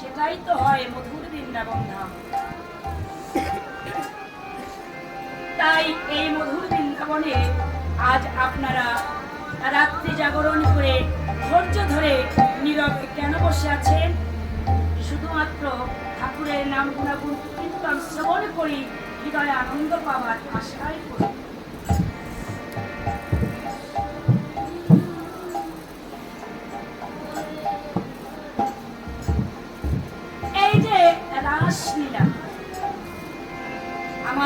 সেটাই তো হয়, মধুর বৃন্দাবন ধাম। তাই এই মধুর বৃন্দাবনে আজ আপনারা রাত্রি জাগরণ করে ধৈর্য ধরে নীরবে কেন বসে আছেন? শুধুমাত্র ঠাকুরের নাম গুণাগুণ কীর্তন শ্রবণ করি হৃদয়ে আনন্দ পাওয়ার আশাই করি।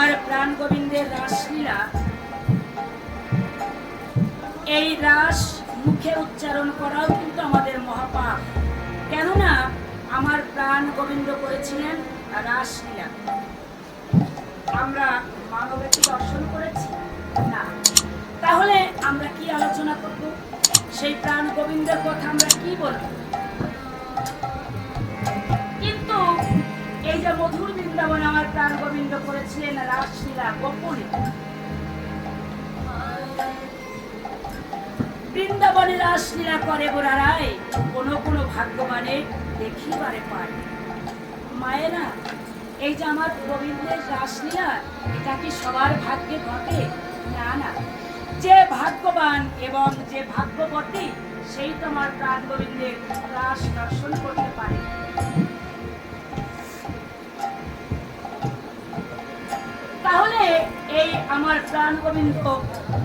আমার প্রাণ গোবিন্দের রাসলীলা। এই রাস মুখে উচ্চারণ করাও কিন্তু আমাদের মহাপাপ। কেননা, আমার প্রাণ গোবিন্দ করেছিলেন রাসলীলা। আমরা মানবের কি দর্শন করেছি? না। তাহলে আমরা কি আলোচনা করব? সেই প্রাণ গোবিন্দের কথা আমরা কি বলব? বৃন্দাবন আমার প্রাণ গোবিন্দ করেছিলেন রাসলীলা গোপনে বৃন্দাবনে রাসলীলা করে গোড়ারায় কোন কোন ভাগ্যবানে দেখিবারে পায়। মায়েরা এই যে আমার গোবিন্দের রাসলীলা এটা কি সবার ভাগ্যে ঘটে? না না। যে ভাগ্যবান এবং যে ভাগ্যবতী, সেই তোমার প্রাণ গোবিন্দের রাস দর্শন করতে পারে। তাহলে এই আমার প্রাণ গোবিন্দ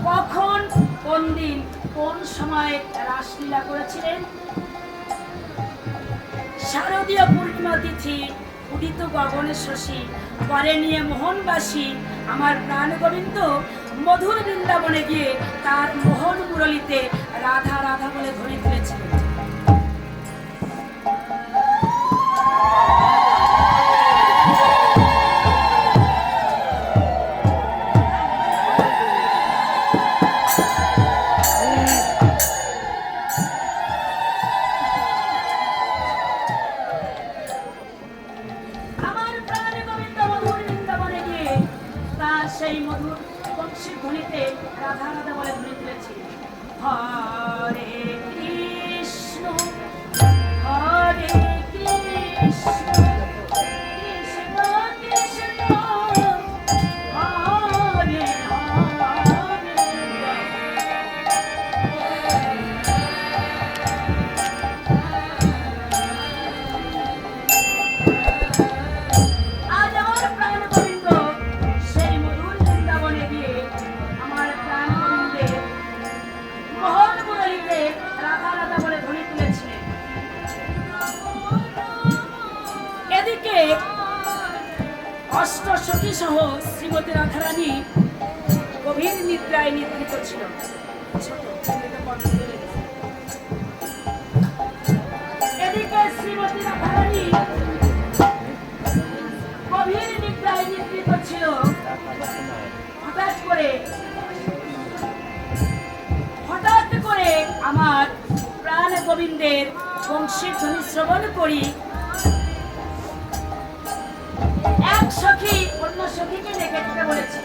কখন, কোন দিন, কোন সময় রাসলীলা করেছিলেন? শারদীয় পূর্ণিমা তিথি, উদিত গগনে শশী, পরে নিয়ে মোহনবাসী, আমার প্রাণ গোবিন্দ মধুর বৃন্দাবনে গিয়ে তার মোহন মুরলিতে রাধা রাধা বলে ধরে তুলেছিলেন বংশীর শ্রবণ করি। এক সখী অন্য সখীকে রেখে দিতে বলেছে।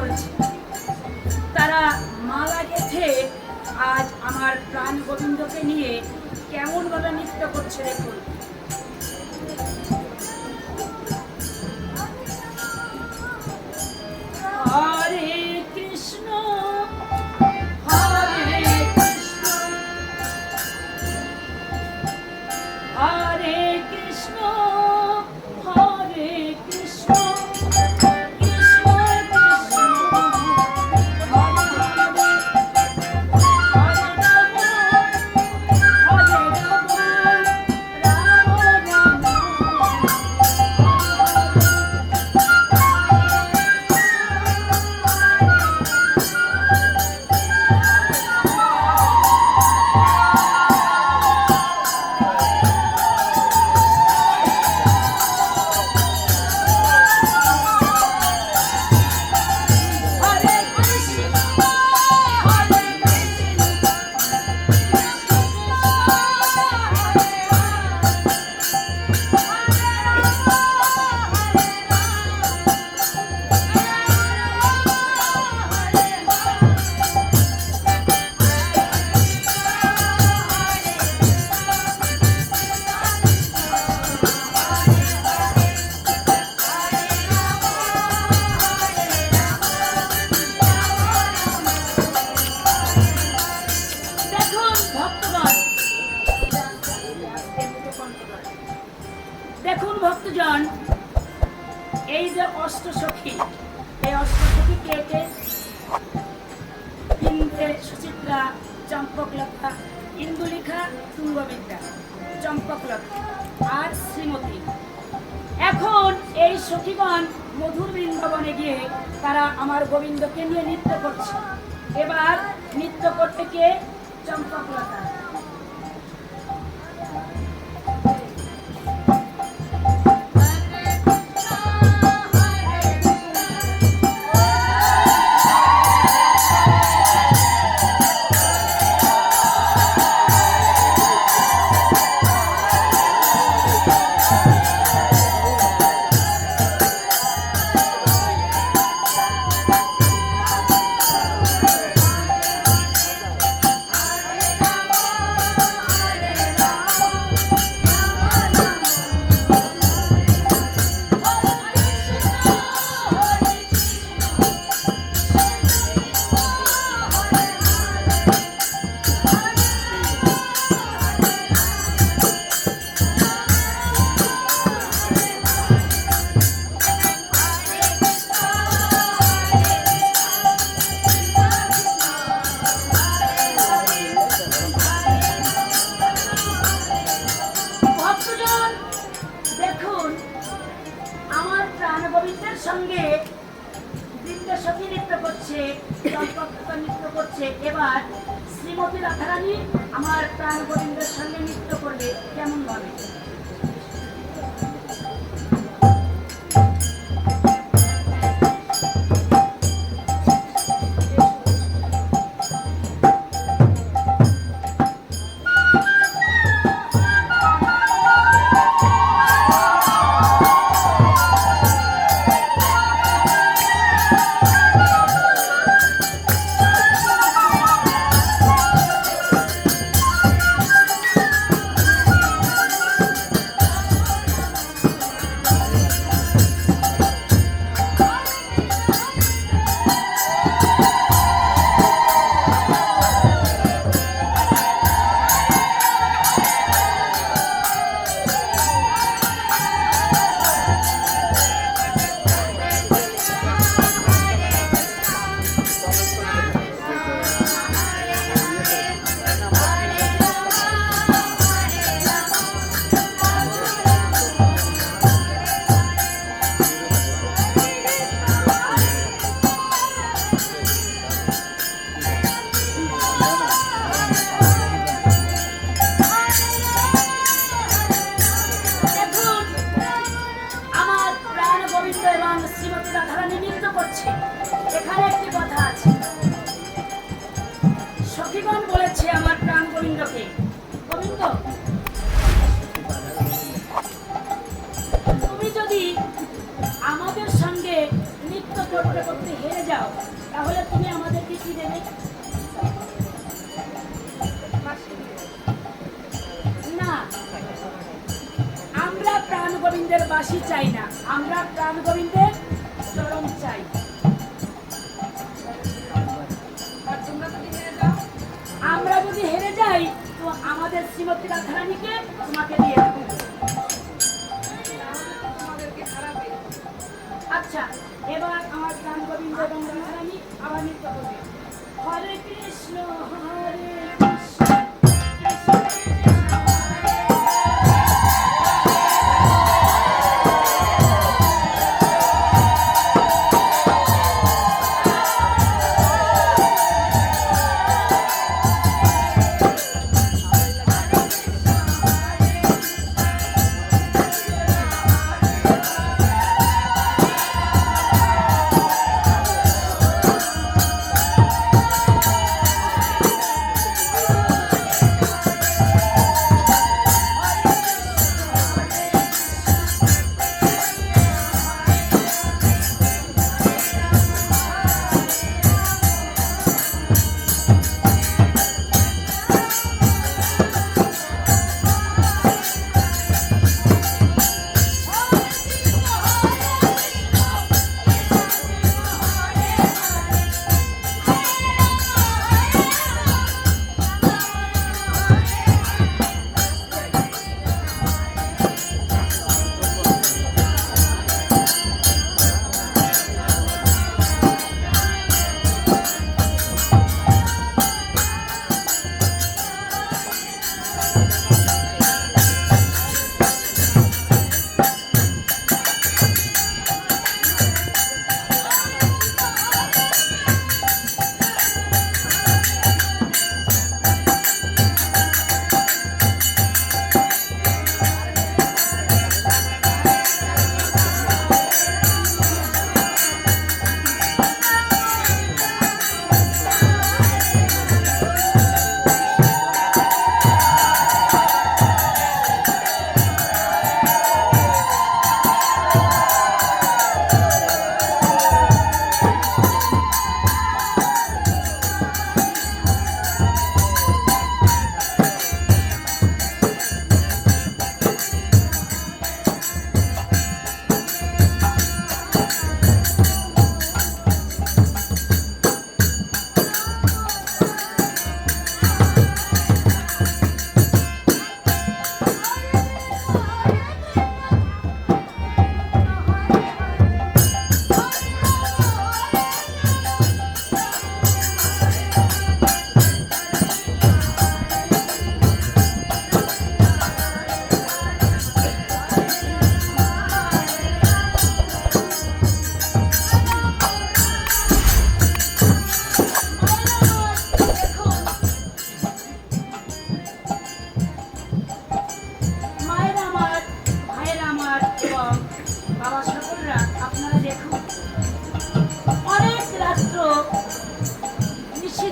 করেছে। তারা মালা গেথে আজ আমার প্রাণ গোবিন্দকে নিয়ে কেমন ভাবে নৃত্য করছে দেখুন। দেখুন ভক্তজন, এই যে অষ্ট অষ্টসখী, এই অষ্টসখী কে কে তিনটে সুচিত্রা চম্পকলতা ইন্দুলিখা, তুঙ্গবিদ্যা চম্পকলতা আর শ্রীমতী। এখন এই সখীগণ মধুর বৃন্দাবনে গিয়ে তারা আমার গোবিন্দকে নিয়ে নৃত্য করছে। এবার নৃত্য করতে কে? চম্পকলতা রাধারানী আমার প্রাণ গোবিন্দের সঙ্গে নৃত্য করবে কেমন ভাবে তাহলে তুমি আমাদেরকে কি দেবে? না, আমরা প্রাণ গোবিন্দের বাসি চাই না। আমরা প্রাণ গোবিন্দের চরম চাই। আমরা যদি হেরে যাই, তো আমাদের শ্রীমতী রাধারানীকে তোমাকে দিয়ে দেবো। আচ্ছা এবার আমার গান গোবিন্দ এবং আমি আবার নৃত্য হরে কৃষ্ণ হরে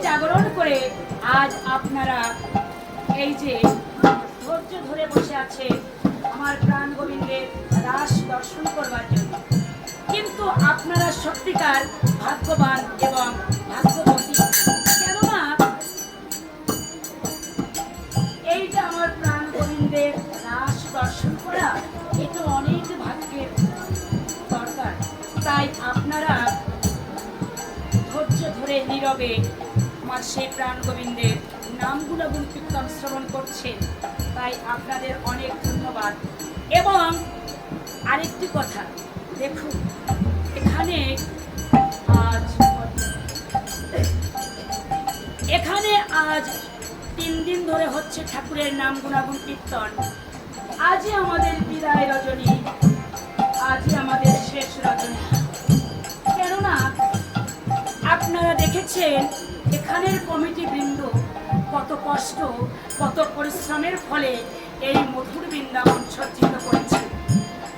জাগরণ করে আজ আপনারা এই যে ধৈর্য ধরে বসে আছে আমার প্রাণ গোবিন্দের রাস দর্শন করবার জন্য। কিন্তু আপনারা সত্যিকার ভাগ্যবান এবং ভাগ্যবতী। কেননা এইটা আমার প্রাণ গোবিন্দের রাস দর্শন করা এটা অনেক ভাগ্যের দরকার। তাই আপনারা ধৈর্য ধরে নীরবে আমার সেই প্রাণ গোবিন্দের নামগুলো গুণ কীর্তন শ্রবণ করছেন। তাই আপনাদের অনেক ধন্যবাদ। এবং আরেকটি কথা, দেখুন, এখানে আজ এখানে আজ তিন দিন ধরে হচ্ছে ঠাকুরের নাম গুণাগুণ কীর্তন। আজই আমাদের বিদায় রজনী, আজই আমাদের শেষ রজনী। কেননা, আপনারা দেখেছেন এখানের কমিটি বৃন্দ কত কষ্ট, কত পরিশ্রমের ফলে এই মধুর বৃন্দাবন সজ্জিত করেছে।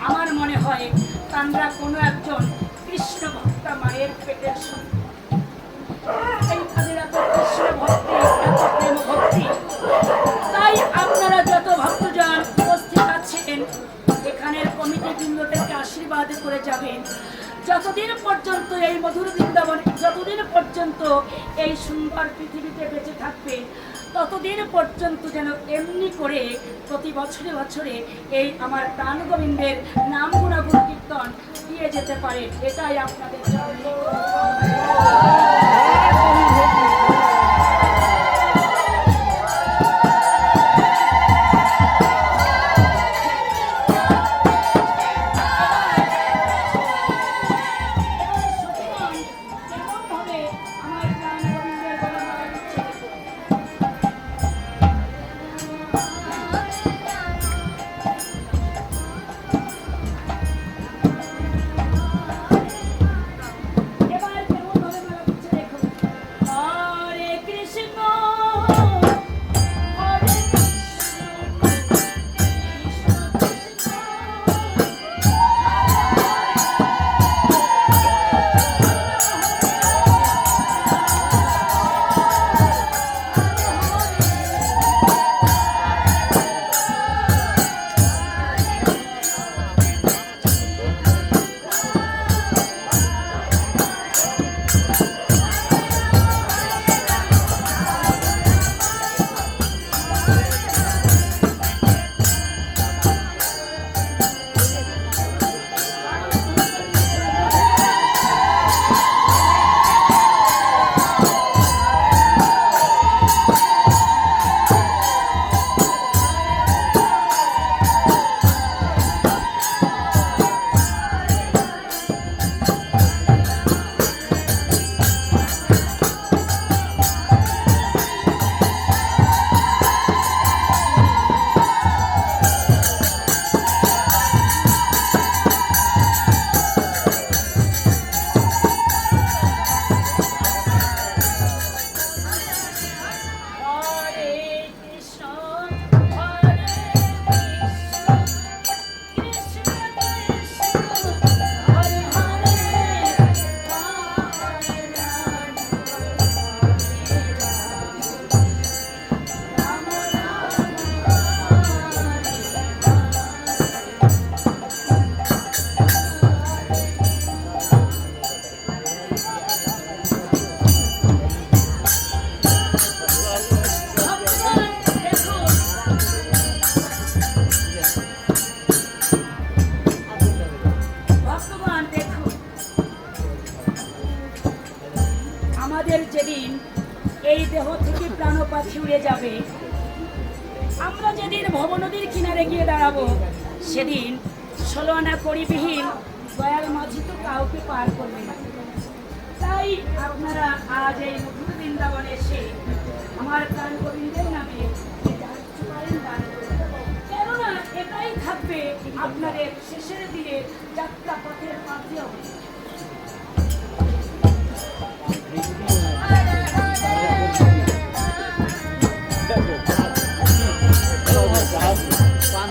আমার মনে হয় তাঁরা কোনো একজন কৃষ্ণ ভক্তা মায়ের পেটের কৃষ্ণ ভক্তি তাই আপনারা যত আছেন, এখানের কমিটি বৃন্দটাকে করে যাবেন। যতদিন পর্যন্ত এই মধুর বৃন্দাবন, যতদিন পর্যন্ত পর্যন্ত এই সুন্দর পৃথিবীতে বেঁচে থাকবে, ততদিন পর্যন্ত যেন এমনি করে প্রতি বছরে বছরে এই আমার প্রাণ গোবিন্দের নাম গুণাগুণ কীর্তন দিয়ে যেতে পারে, এটাই আপনাদের জন্য।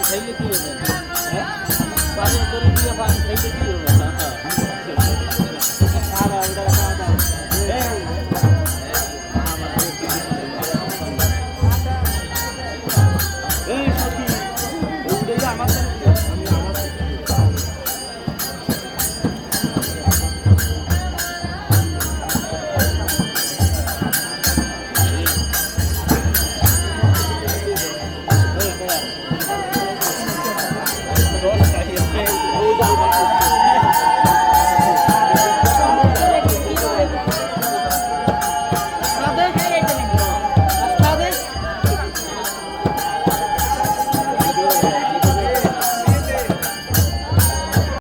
सही है कि